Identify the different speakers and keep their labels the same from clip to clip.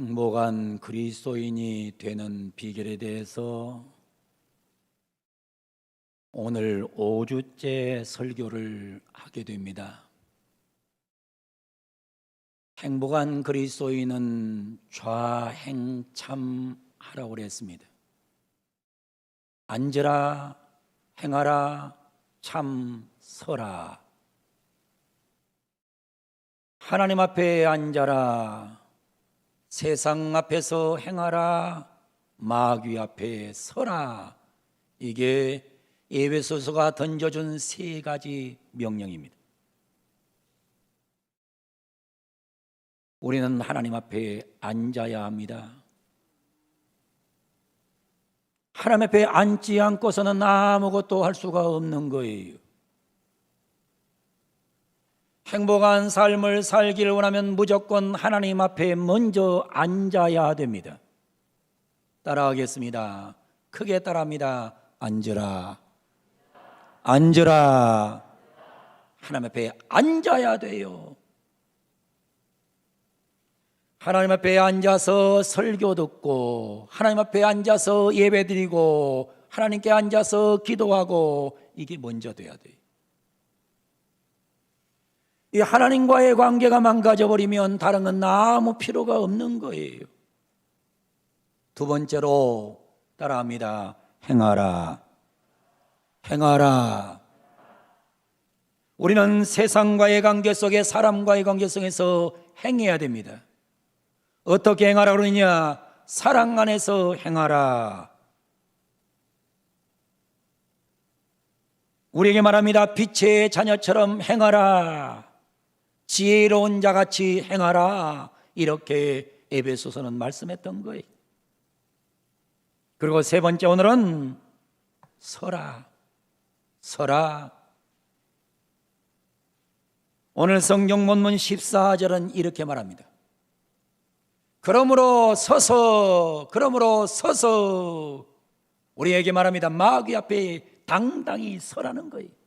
Speaker 1: 행복한 그리스도인이 되는 비결에 대해서 오늘 5주째 설교를 하게 됩니다. 행복한 그리스도인은 좌행참하라고 그랬습니다. 앉으라, 행하라, 참 서라. 하나님 앞에 앉아라. 세상 앞에서 행하라. 마귀 앞에 서라. 이게 예배소서가 던져준 세 가지 명령입니다. 우리는 하나님 앞에 앉아야 합니다. 하나님 앞에 앉지 않고서는 아무것도 할 수가 없는 거예요. 행복한 삶을 살기를 원하면 무조건 하나님 앞에 먼저 앉아야 됩니다. 따라하겠습니다. 크게 따라합니다. 앉으라. 앉으라. 하나님 앞에 앉아야 돼요. 하나님 앞에 앉아서 설교 듣고 하나님 앞에 앉아서 예배 드리고 하나님께 앉아서 기도하고 이게 먼저 돼야 돼요. 이 하나님과의 관계가 망가져 버리면 다른 건 아무 필요가 없는 거예요. 두 번째로 따라합니다. 행하라. 행하라. 우리는 세상과의 관계 속에 사람과의 관계 속에서 행해야 됩니다. 어떻게 행하라 그러느냐? 사랑 안에서 행하라. 우리에게 말합니다. 빛의 자녀처럼 행하라. 지혜로운 자같이 행하라. 이렇게 에베소서는 말씀했던 거예요. 그리고 세 번째 오늘은 서라. 서라. 오늘 성경 본문 14절은 이렇게 말합니다. 그러므로 서서, 그러므로 서서 우리에게 말합니다. 마귀 앞에 당당히 서라는 거예요.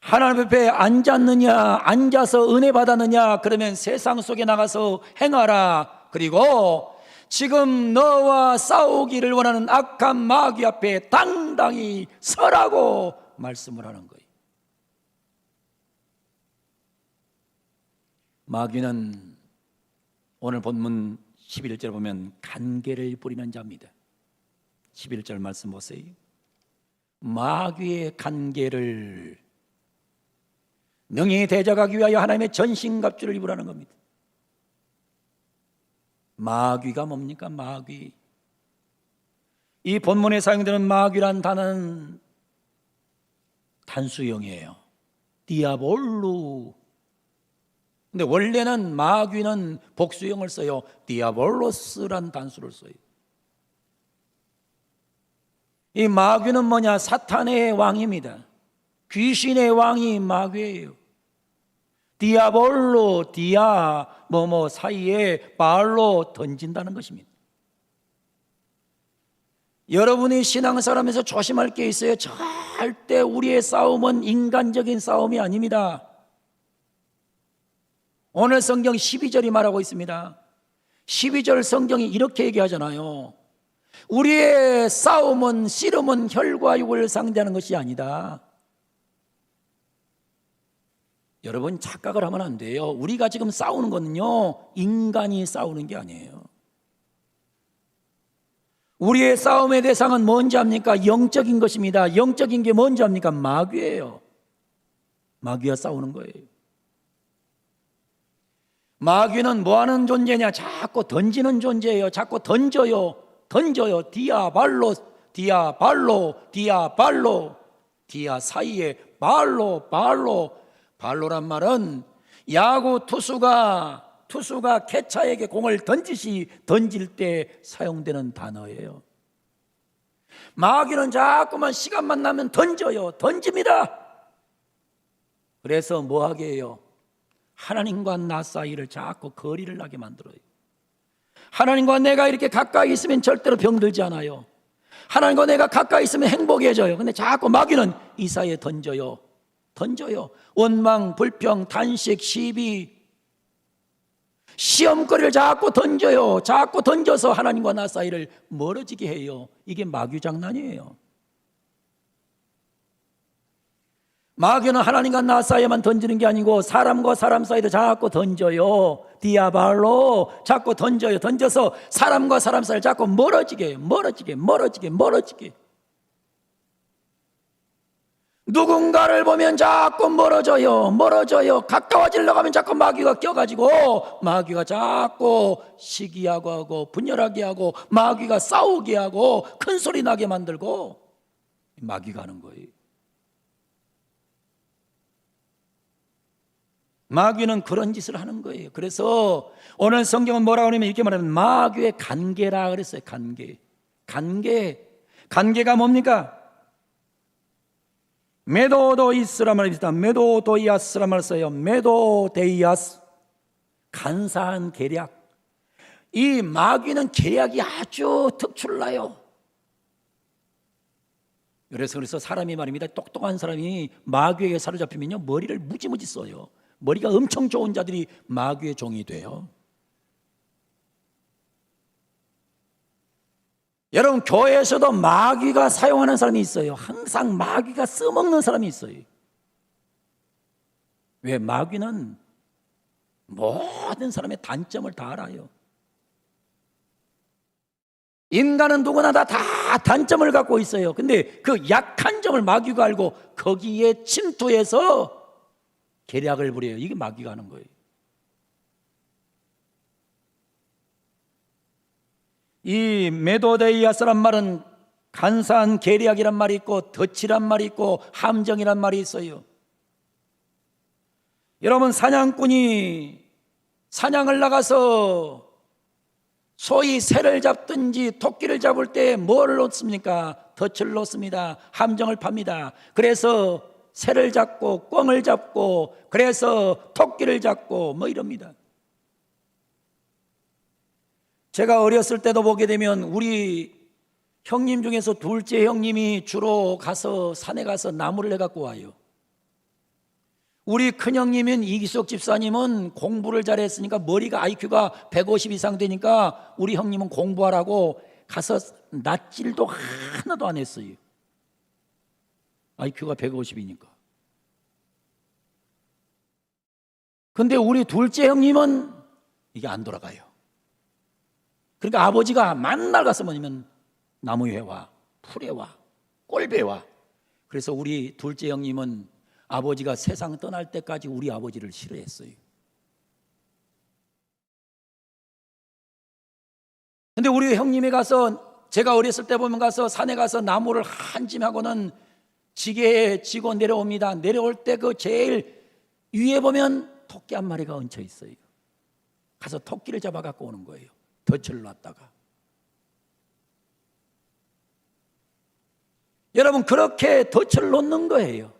Speaker 1: 하나님 앞에 앉았느냐, 앉아서 은혜 받았느냐, 그러면 세상 속에 나가서 행하라. 그리고 지금 너와 싸우기를 원하는 악한 마귀 앞에 당당히 서라고 말씀을 하는 거예요. 마귀는 오늘 본문 11절 보면 간계를 부리는 자입니다. 11절 말씀 보세요. 마귀의 간계를 능히 대적하기 위하여 하나님의 전신갑주를 입으라는 겁니다. 마귀가 뭡니까? 마귀. 이 본문에 사용되는 마귀란 단어는 단수형이에요. 디아볼루. 근데 원래는 마귀는 복수형을 써요. 디아볼로스란 단수를 써요. 이 마귀는 뭐냐? 사탄의 왕입니다. 귀신의 왕이 마귀예요. 디아볼로, 디아, 뭐뭐 사이에 발로 던진다는 것입니다. 여러분이 신앙생활하면서 조심할 게 있어요. 절대 우리의 싸움은 인간적인 싸움이 아닙니다. 오늘 성경 12절이 말하고 있습니다. 12절 성경이 이렇게 얘기하잖아요. 우리의 싸움은 씨름은 혈과 육을 상대하는 것이 아니다. 여러분 착각을 하면 안 돼요. 우리가 지금 싸우는 거는요, 인간이 싸우는 게 아니에요. 우리의 싸움의 대상은 뭔지 압니까? 영적인 것입니다. 영적인 게 뭔지 압니까? 마귀예요. 마귀와 싸우는 거예요. 마귀는 뭐 하는 존재냐? 자꾸 던지는 존재예요. 자꾸 던져요. 던져요. 디아 발로, 디아 발로, 디아 발로, 디아 사이에 발로, 발로, 발로란 말은 야구 투수가 투수가 캐차에게 공을 던지시 던질 때 사용되는 단어예요. 마귀는 자꾸만 시간만 나면 던져요. 던집니다. 그래서 뭐 하게 해요? 하나님과 나 사이를 자꾸 거리를 나게 만들어요. 하나님과 내가 이렇게 가까이 있으면 절대로 병들지 않아요. 하나님과 내가 가까이 있으면 행복해져요. 근데 자꾸 마귀는 이 사이에 던져요. 던져요. 원망, 불평, 단식, 시비. 시험거리를 자꾸 던져요. 자꾸 던져서 하나님과 나 사이를 멀어지게 해요. 이게 마귀 장난이에요. 마귀는 하나님과 나 사이에만 던지는 게 아니고 사람과 사람 사이도 자꾸 던져요. 디아발로 자꾸 던져요. 던져서 사람과 사람 사이를 자꾸 멀어지게, 멀어지게, 멀어지게, 멀어지게. 누군가를 보면 자꾸 멀어져요. 멀어져요. 가까워지려고 하면 자꾸 마귀가 껴가지고 마귀가 자꾸 시기하고 하고 분열하게 하고 마귀가 싸우게 하고 큰 소리 나게 만들고 마귀가 하는 거예요. 마귀는 그런 짓을 하는 거예요. 그래서 오늘 성경은 뭐라고 하냐면 이렇게 말하면 마귀의 간계라 그랬어요. 간계. 간계. 간계가 뭡니까? 메도도이스라 말입니다. 메도도이아스라 말 써요. 메도데이아스. 간사한 계략. 이 마귀는 계략이 아주 특출나요. 그래서 그래서 사람이 말입니다. 똑똑한 사람이 마귀에게 사로잡히면요 머리를 무지무지 써요. 머리가 엄청 좋은 자들이 마귀의 종이 돼요. 여러분 교회에서도 마귀가 사용하는 사람이 있어요. 항상 마귀가 써먹는 사람이 있어요. 왜 마귀는 모든 사람의 단점을 다 알아요. 인간은 누구나 다, 다 단점을 갖고 있어요. 근데 그 약한 점을 마귀가 알고 거기에 침투해서 계략을 부려요. 이게 마귀가 하는 거예요. 이 메도데이아스란 말은 간사한 계략이란 말이 있고 덫이란 말이 있고 함정이란 말이 있어요. 여러분 사냥꾼이 사냥을 나가서 소위 새를 잡든지 토끼를 잡을 때 뭐를 놓습니까? 덫을 놓습니다. 함정을 팝니다. 그래서 새를 잡고 꿩을 잡고 그래서 토끼를 잡고 뭐 이럽니다. 제가 어렸을 때도 보게 되면 우리 형님 중에서 둘째 형님이 주로 가서 산에 가서 나무를 내 갖고 와요. 우리 큰 형님인 이기석 집사님은 공부를 잘했으니까 머리가 IQ가 150 이상 되니까 우리 형님은 공부하라고 가서 낯질도 하나도 안 했어요. IQ가 150이니까. 근데 우리 둘째 형님은 이게 안 돌아가요. 그러니까 아버지가 만날 가서 뭐냐면 나무회와 풀회와 꼴배와 그래서 우리 둘째 형님은 아버지가 세상 떠날 때까지 우리 아버지를 싫어했어요. 근데 우리 형님이 가서 제가 어렸을 때 보면 가서 산에 가서 나무를 한짐하고는 지게에 지고 내려옵니다. 내려올 때 그 제일 위에 보면 토끼 한 마리가 얹혀 있어요. 가서 토끼를 잡아 갖고 오는 거예요. 덫을 놨다가. 여러분 그렇게 덫을 놓는 거예요.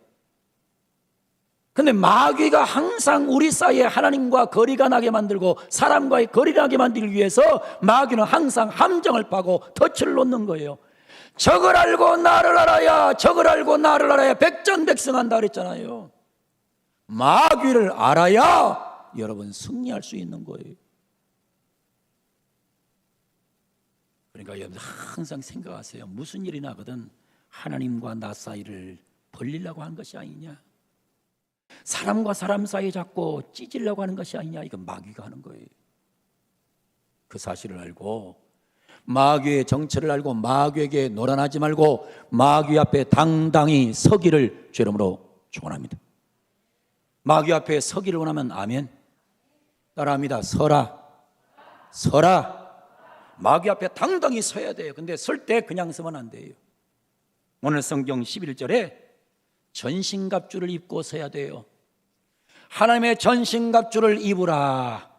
Speaker 1: 근데 마귀가 항상 우리 사이에 하나님과 거리가 나게 만들고 사람과의 거리가 나게 만들기 위해서 마귀는 항상 함정을 파고 덫을 놓는 거예요. 적을 알고 나를 알아야 적을 알고 나를 알아야 백전백승한다 그랬잖아요. 마귀를 알아야 여러분 승리할 수 있는 거예요. 그러니까 여러분 항상 생각하세요. 무슨 일이 나거든 하나님과 나 사이를 벌리려고 하는 것이 아니냐. 사람과 사람 사이 잡고 찢으려고 하는 것이 아니냐. 이건 마귀가 하는 거예요. 그 사실을 알고 마귀의 정체를 알고 마귀에게 노란하지 말고 마귀 앞에 당당히 서기를 죄름으로 축원합니다. 마귀 앞에 서기를 원하면 아멘. 따라합니다. 서라. 서라. 마귀 앞에 당당히 서야 돼요. 근데 설 때 그냥 서면 안 돼요. 오늘 성경 11절에 전신갑주를 입고 서야 돼요. 하나님의 전신갑주를 입으라.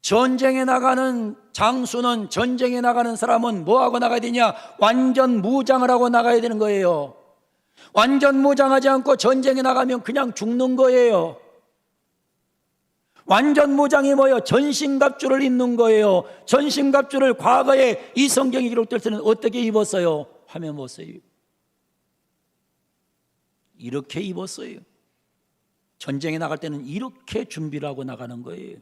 Speaker 1: 전쟁에 나가는 장수는 전쟁에 나가는 사람은 뭐 하고 나가야 되냐? 완전 무장을 하고 나가야 되는 거예요. 완전 무장하지 않고 전쟁에 나가면 그냥 죽는 거예요. 완전 무장이 뭐예요? 전신갑주를 입는 거예요. 전신갑주를 과거에 이 성경이 기록될 때는 어떻게 입었어요? 화면 보세요. 이렇게 입었어요. 전쟁에 나갈 때는 이렇게 준비를 하고 나가는 거예요.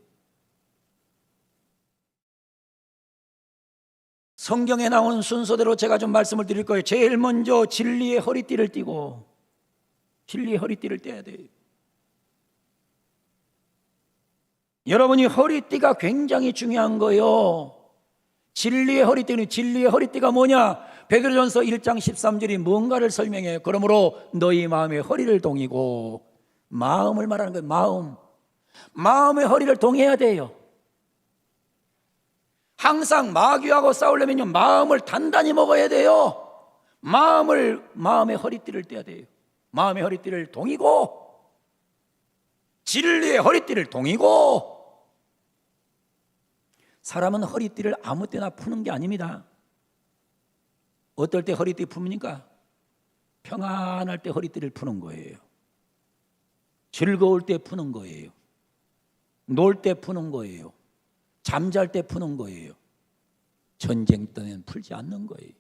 Speaker 1: 성경에 나온 순서대로 제가 좀 말씀을 드릴 거예요. 제일 먼저 진리의 허리띠를 띠고 진리의 허리띠를 떼야 돼요. 여러분이 허리띠가 굉장히 중요한 거예요. 진리의 허리띠는 진리의 허리띠가 뭐냐? 베드로전서 1장 13절이 뭔가를 설명해요. 그러므로 너희 마음의 허리를 동이고 마음을 말하는 거예요. 마음. 마음의 허리를 동해야 돼요. 항상 마귀하고 싸우려면요. 마음을 단단히 먹어야 돼요. 마음을 마음의 허리띠를 떼야 돼요. 마음의 허리띠를 동이고 진리의 허리띠를 동이고 사람은 허리띠를 아무 때나 푸는 게 아닙니다. 어떨 때 허리띠 풉니까? 평안할 때 허리띠를 푸는 거예요. 즐거울 때 푸는 거예요. 놀 때 푸는 거예요. 잠잘 때 푸는 거예요. 전쟁 때는 풀지 않는 거예요.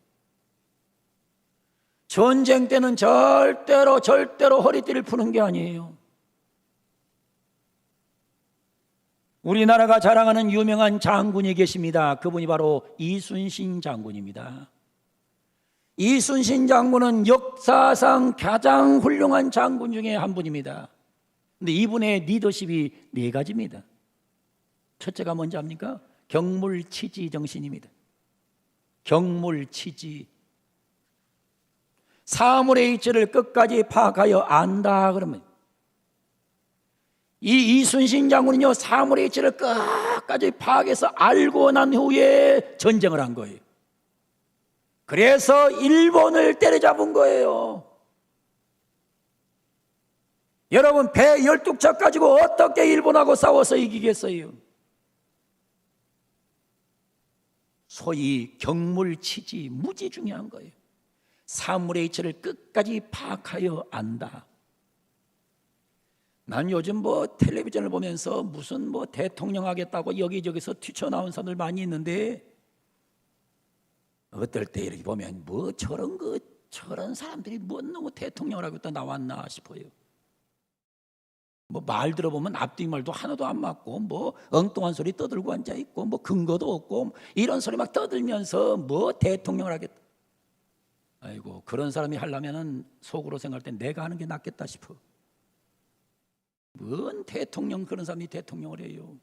Speaker 1: 전쟁 때는 절대로 절대로 허리띠를 푸는 게 아니에요. 우리나라가 자랑하는 유명한 장군이 계십니다. 그분이 바로 이순신 장군입니다. 이순신 장군은 역사상 가장 훌륭한 장군 중에 한 분입니다. 근데 이분의 리더십이 네 가지입니다. 첫째가 뭔지 압니까? 경물치지 정신입니다. 경물치지. 사물의 이치를 끝까지 파악하여 안다 그러면 이 이순신 장군은요 사물의 이치를 끝까지 파악해서 알고 난 후에 전쟁을 한 거예요. 그래서 일본을 때려잡은 거예요. 여러분 배 열두 척 가지고 어떻게 일본하고 싸워서 이기겠어요? 소위 경물치지 무지 중요한 거예요. 사물의 이치를 끝까지 파악하여 안다. 난 요즘 뭐 텔레비전을 보면서 무슨 뭐 대통령 하겠다고 여기저기서 튀쳐나온 사람들 많이 있는데 어떨 때 이렇게 보면 뭐 저런 거 저런 사람들이 뭐 너무 대통령을 또 나왔나 싶어요. 뭐 말 들어보면 앞뒤 말도 하나도 안 맞고 뭐 엉뚱한 소리 떠들고 앉아 있고 뭐 근거도 없고 이런 소리 막 떠들면서 뭐 대통령을 하겠다. 아이고 그런 사람이 하려면은 속으로 생각할 때 내가 하는 게 낫겠다 싶어. 뭔 대통령 그런 사람이 대통령을 해요.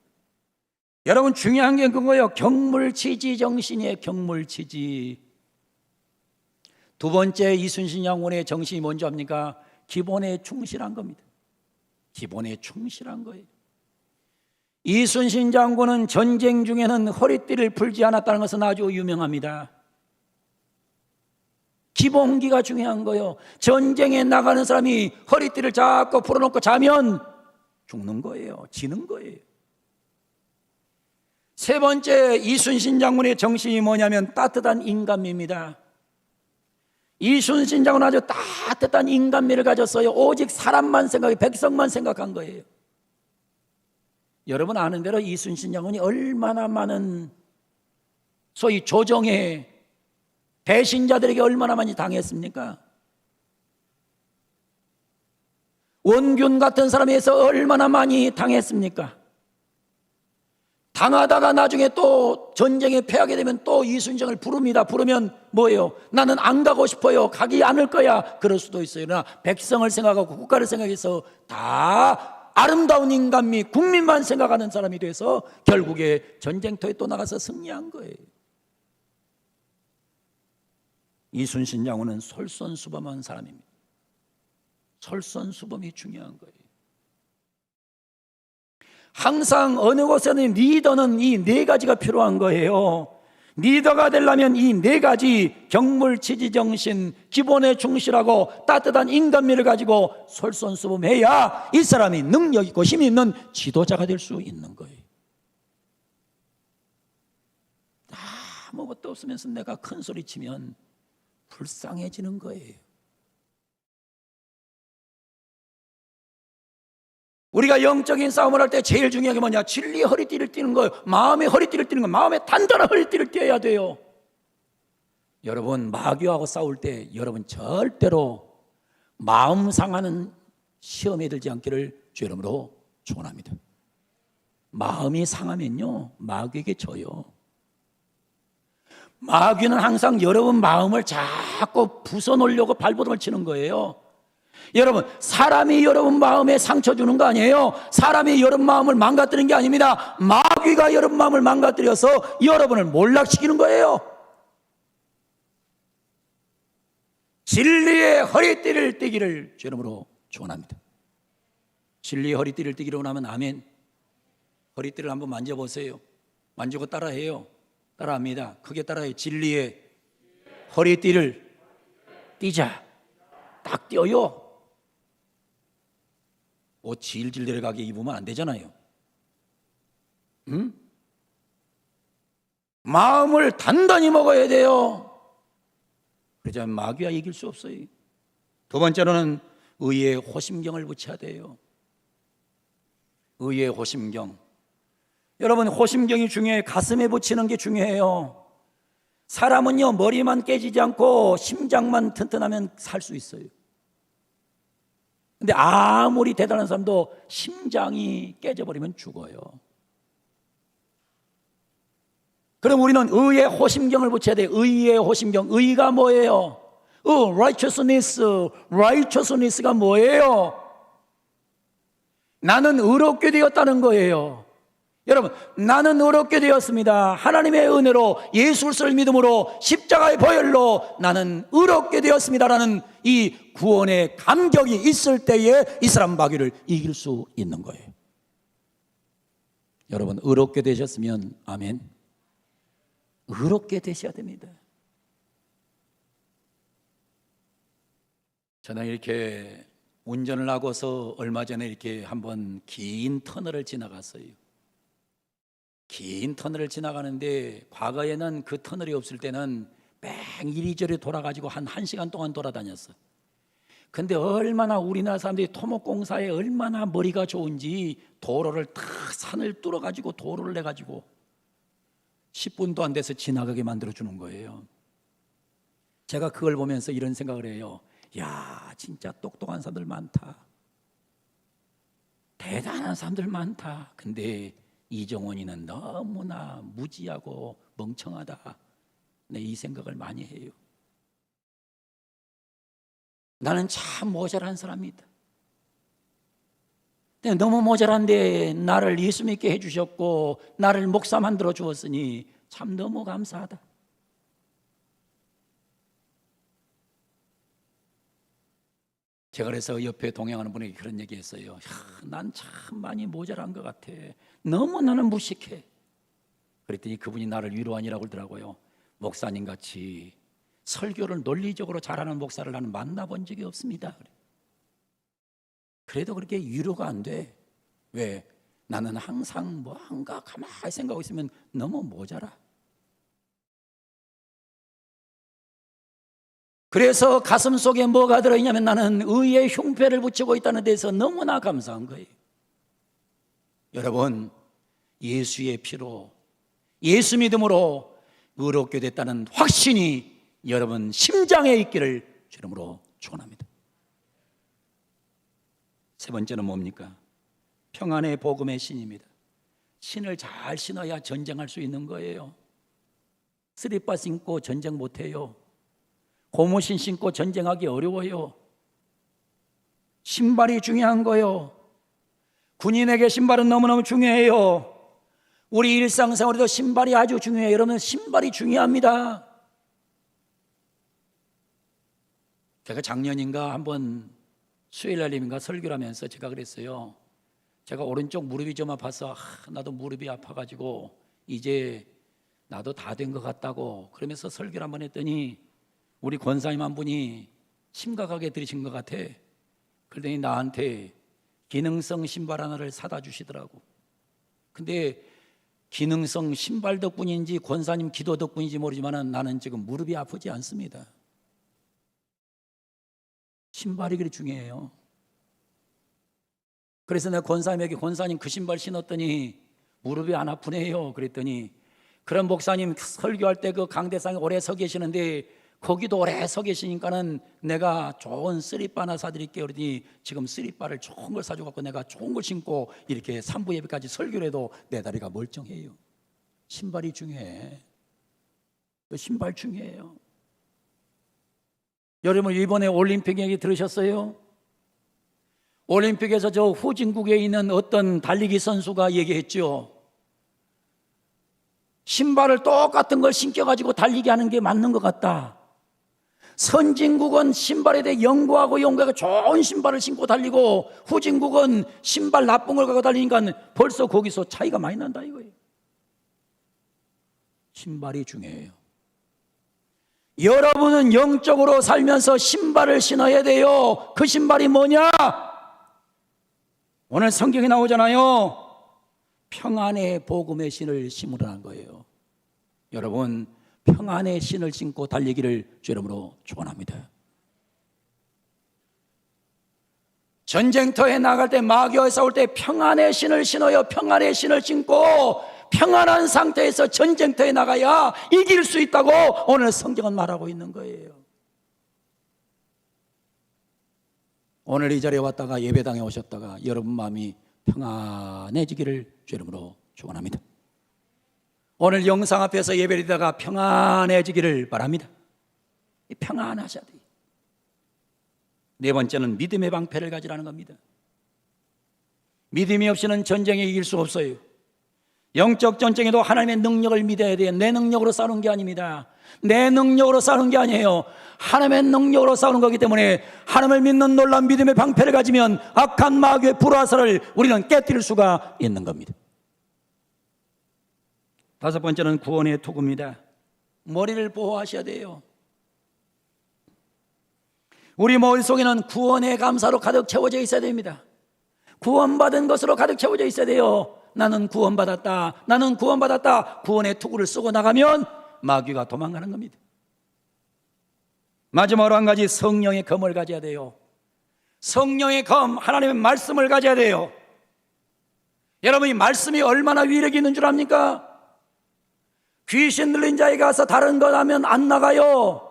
Speaker 1: 여러분 중요한 게 그거예요. 경물치지 정신이에요. 경물치지. 두 번째 이순신 장군의 정신이 뭔지 압니까? 기본에 충실한 겁니다. 기본에 충실한 거예요. 이순신 장군은 전쟁 중에는 허리띠를 풀지 않았다는 것은 아주 유명합니다. 기본기가 중요한 거예요. 전쟁에 나가는 사람이 허리띠를 자꾸 풀어놓고 자면 죽는 거예요. 지는 거예요. 세 번째 이순신 장군의 정신이 뭐냐면 따뜻한 인간미입니다. 이순신 장군은 아주 따뜻한 인간미를 가졌어요. 오직 사람만 생각해 백성만 생각한 거예요. 여러분 아는 대로 이순신 장군이 얼마나 많은 소위 조정의 배신자들에게 얼마나 많이 당했습니까? 원균 같은 사람에서 얼마나 많이 당했습니까? 당하다가 나중에 또 전쟁에 패하게 되면 또 이순정을 부릅니다. 부르면 뭐예요? 나는 안 가고 싶어요. 가기 않을 거야. 그럴 수도 있어요. 그러나 백성을 생각하고 국가를 생각해서 다 아름다운 인간미, 국민만 생각하는 사람이 돼서 결국에 전쟁터에 또 나가서 승리한 거예요. 이순신 장군은 솔선수범한 사람입니다. 솔선수범이 중요한 거예요. 항상 어느 곳에는 리더는 이 네 가지가 필요한 거예요. 리더가 되려면 이 네 가지 경물 지지 정신, 기본에 충실하고 따뜻한 인간미를 가지고 솔선수범해야 이 사람이 능력 있고 힘 있는 지도자가 될 수 있는 거예요. 아무것도 없으면서 내가 큰 소리 치면 불쌍해지는 거예요. 우리가 영적인 싸움을 할 때 제일 중요한 게 뭐냐? 진리의 허리띠를 띠는 거예요. 마음의 허리띠를 띠는 거예요. 마음의 단단한 허리띠를 띠어야 돼요. 여러분, 마귀하고 싸울 때 여러분 절대로 마음 상하는 시험에 들지 않기를 주 이름으로 축원합니다. 마음이 상하면요 마귀에게 져요. 마귀는 항상 여러분 마음을 자꾸 부숴놓으려고 발버둥을 치는 거예요. 여러분, 사람이 여러분 마음에 상처 주는 거 아니에요? 사람이 여러분 마음을 망가뜨리는 게 아닙니다. 마귀가 여러분 마음을 망가뜨려서 여러분을 몰락시키는 거예요. 진리의 허리띠를 띠기를 주름으로 축원합니다. 진리의 허리띠를 띠기로 하면 아멘. 허리띠를 한번 만져보세요. 만지고 따라해요. 따라합니다. 크게 따라해요. 진리의 허리띠를 띠자. 딱 띄어요. 옷 질질 내려가게 입으면 안 되잖아요. 응? 마음을 단단히 먹어야 돼요. 그러자 마귀와 이길 수 없어요. 두 번째로는 의의 호심경을 붙여야 돼요. 의의 호심경. 여러분 호심경이 중요해. 가슴에 붙이는 게 중요해요. 사람은요 머리만 깨지지 않고 심장만 튼튼하면 살 수 있어요. 근데 아무리 대단한 사람도 심장이 깨져버리면 죽어요. 그럼 우리는 의의 호심경을 붙여야 돼. 의의 호심경. 의가 뭐예요? 어, righteousness. righteousness가 뭐예요? 나는 의롭게 되었다는 거예요. 여러분, 나는 의롭게 되었습니다. 하나님의 은혜로 예수 그리스도를 믿음으로 십자가의 보혈로 나는 의롭게 되었습니다라는 이 구원의 감격이 있을 때에 이 사람 마귀를 이길 수 있는 거예요. 여러분, 의롭게 되셨으면 아멘. 의롭게 되셔야 됩니다. 저는 이렇게 운전을 하고서 얼마 전에 이렇게 한번 긴 터널을 지나갔어요. 긴 터널을 지나가는데 과거에는 그 터널이 없을 때는 뺑 이리저리 돌아가지고 한 1시간 동안 돌아다녔어. 근데 얼마나 우리나라 사람들이 토목공사에 얼마나 머리가 좋은지 도로를 다 산을 뚫어 가지고 도로를 내 가지고 10분도 안 돼서 지나가게 만들어 주는 거예요. 제가 그걸 보면서 이런 생각을 해요. 야, 진짜 똑똑한 사람들 많다. 대단한 사람들 많다. 근데 이정원이는 너무나 무지하고 멍청하다. 네, 이 생각을 많이 해요. 나는 참 모자란 사람이다. 근데 너무 모자란데 나를 예수 믿게 해주셨고 나를 목사 만들어 주었으니 참 너무 감사하다. 제가 그래서 옆에 동행하는 분에게 그런 얘기 했어요. 난 참 많이 모자란 것 같아. 너무 나는 무식해. 그랬더니 그분이 나를 위로하니라고 그러더라고요. 목사님 같이 설교를 논리적으로 잘하는 목사를 나는 만나본 적이 없습니다. 그래. 그래도 그렇게 위로가 안 돼. 왜? 나는 항상 뭐 한가 가만히 생각하고 있으면 너무 모자라. 그래서 가슴 속에 뭐가 들어있냐면 나는 의의 흉패를 붙이고 있다는 데서 너무나 감사한 거예요. 여러분, 예수의 피로, 예수 믿음으로 의롭게 됐다는 확신이 여러분 심장에 있기를 주름으로 축원합니다. 세 번째는 뭡니까? 평안의 복음의 신입니다. 신을 잘 신어야 전쟁할 수 있는 거예요. 쓰리빠 신고 전쟁 못 해요. 고무신 신고 전쟁하기 어려워요. 신발이 중요한 거요. 군인에게 신발은 너무너무 중요해요. 우리 일상생활에도 신발이 아주 중요해요. 여러분, 신발이 중요합니다. 제가 작년인가 한번 수요일 날임인가 설교를 하면서 제가 그랬어요. 제가 오른쪽 무릎이 좀 아파서 아, 나도 무릎이 아파가지고 이제 나도 다 된 것 같다고 그러면서 설교를 한번 했더니 우리 권사님 한 분이 심각하게 들으신 것 같아. 그러더니 나한테 기능성 신발 하나를 사다 주시더라고. 근데 기능성 신발 덕분인지 권사님 기도 덕분인지 모르지만 나는 지금 무릎이 아프지 않습니다. 신발이 그리 중요해요. 그래서 내가 권사님에게 권사님 그 신발 신었더니 무릎이 안 아프네요. 그랬더니 그런 목사님 설교할 때 그 강대상에 오래 서 계시는데 거기도 오래 서 계시니까는 내가 좋은 쓰리빠 하나 사드릴게요. 그러더니 지금 쓰리빠를 좋은 걸 사줘갖고 내가 좋은 걸 신고 이렇게 삼부 예배까지 설교를 해도 내 다리가 멀쩡해요. 신발이 중요해. 그 신발 중요해요. 여러분 이번에 올림픽 얘기 들으셨어요? 올림픽에서 저 후진국에 있는 어떤 달리기 선수가 얘기했죠. 신발을 똑같은 걸 신겨가지고 달리기 하는 게 맞는 것 같다. 선진국은 신발에 대해 연구하고 연구하고 좋은 신발을 신고 달리고 후진국은 신발 나쁜 걸 갖고 달리니까 벌써 거기서 차이가 많이 난다 이거예요. 신발이 중요해요. 여러분은 영적으로 살면서 신발을 신어야 돼요. 그 신발이 뭐냐? 오늘 성경에 나오잖아요. 평안의 복음의 신을 신으라는 거예요. 여러분, 평안의 신을 신고 달리기를 주름으로 축원합니다. 전쟁터에 나갈 때 마귀와 싸울 때 평안의 신을 신어요. 평안의 신을 신고 평안한 상태에서 전쟁터에 나가야 이길 수 있다고 오늘 성경은 말하고 있는 거예요. 오늘 이 자리에 왔다가 예배당에 오셨다가 여러분 마음이 평안해지기를 주름으로 축원합니다. 오늘 영상 앞에서 예배를 드다가 평안해지기를 바랍니다. 평안하셔야 돼요. 네 번째는 믿음의 방패를 가지라는 겁니다. 믿음이 없이는 전쟁에 이길 수 없어요. 영적 전쟁에도 하나님의 능력을 믿어야 돼요. 내 능력으로 싸우는 게 아닙니다. 내 능력으로 싸우는 게 아니에요. 하나님의 능력으로 싸우는 거기 때문에 하나님을 믿는 놀란 믿음의 방패를 가지면 악한 마귀의 불화살을 우리는 깨뜨릴 수가 있는 겁니다. 다섯 번째는 구원의 투구입니다. 머리를 보호하셔야 돼요. 우리 머릿속에는 구원의 감사로 가득 채워져 있어야 됩니다. 구원받은 것으로 가득 채워져 있어야 돼요. 나는 구원받았다. 나는 구원받았다. 구원의 투구를 쓰고 나가면 마귀가 도망가는 겁니다. 마지막으로 한 가지 성령의 검을 가져야 돼요. 성령의 검, 하나님의 말씀을 가져야 돼요. 여러분, 이 말씀이 얼마나 위력이 있는 줄 압니까? 귀신 들린 자에 가서 다른 것 하면 안 나가요.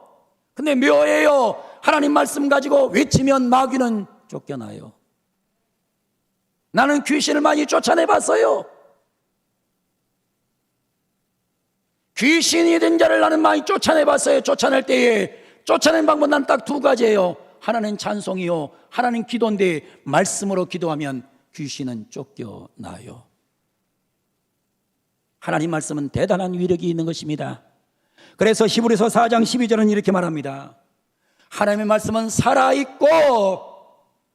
Speaker 1: 근데 묘해요. 하나님 말씀 가지고 외치면 마귀는 쫓겨나요. 나는 귀신을 많이 쫓아내 봤어요. 귀신이 된 자를 나는 많이 쫓아내 봤어요. 쫓아낼 때에 쫓아낸 방법 난 딱 두 가지예요. 하나는 찬송이요. 하나는 기도인데 말씀으로 기도하면 귀신은 쫓겨나요. 하나님 말씀은 대단한 위력이 있는 것입니다. 그래서 히브리서 4장 12절은 이렇게 말합니다. 하나님의 말씀은 살아있고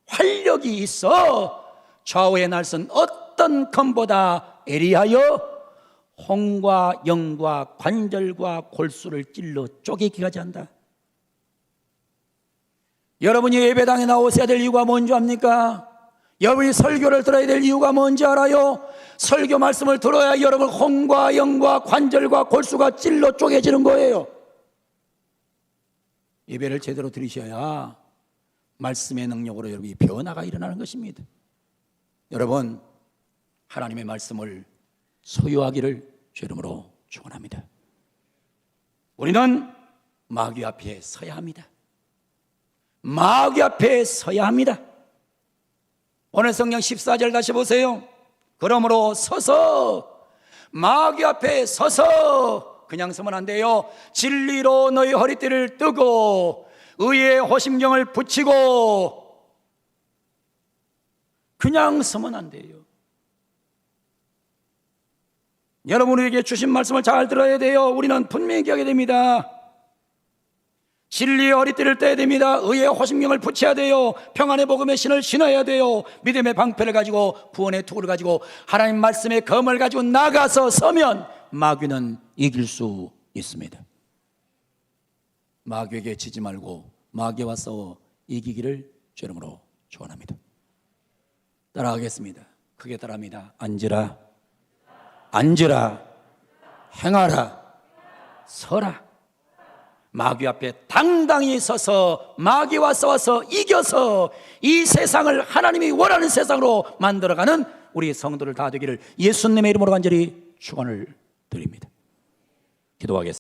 Speaker 1: 활력이 있어 좌우의 날선 어떤 검보다 에리하여 홍과 영과 관절과 골수를 찔러 쪼개기까지 한다. 여러분이 예배당에 나오셔야 될 이유가 뭔지 압니까? 여러분이 설교를 들어야 될 이유가 뭔지 알아요? 설교 말씀을 들어야 여러분 홍과 영과 관절과 골수가 찔러 쪼개지는 거예요. 예배를 제대로 들으셔야 말씀의 능력으로 여러분이 변화가 일어나는 것입니다. 여러분 하나님의 말씀을 소유하기를 주 이름으로 축원합니다. 우리는 마귀 앞에 서야 합니다. 마귀 앞에 서야 합니다. 오늘 성경 14절 다시 보세요. 그러므로 서서 마귀 앞에 서서 그냥 서면 안 돼요. 진리로 너희 허리띠를 뜨고 의의 호심경을 붙이고 그냥 서면 안 돼요. 여러분에게 주신 말씀을 잘 들어야 돼요. 우리는 분명히 기하게 됩니다. 진리의 허리띠를 떼야 됩니다. 의의 호심경을 붙여야 돼요. 평안의 복음의 신을 신어야 돼요. 믿음의 방패를 가지고 구원의 투구를 가지고 하나님 말씀의 검을 가지고 나가서 서면 마귀는 이길 수 있습니다. 마귀에게 지지 말고 마귀와 싸워 이기기를 주름으로 축원합니다. 따라가겠습니다. 크게 따라합니다. 앉으라, 앉으라, 행하라, 서라. 마귀 앞에 당당히 서서 마귀와 싸워서 이겨서 이 세상을 하나님이 원하는 세상으로 만들어가는 우리 성도를 다 되기를 예수님의 이름으로 간절히 축원을 드립니다. 기도하겠습니다.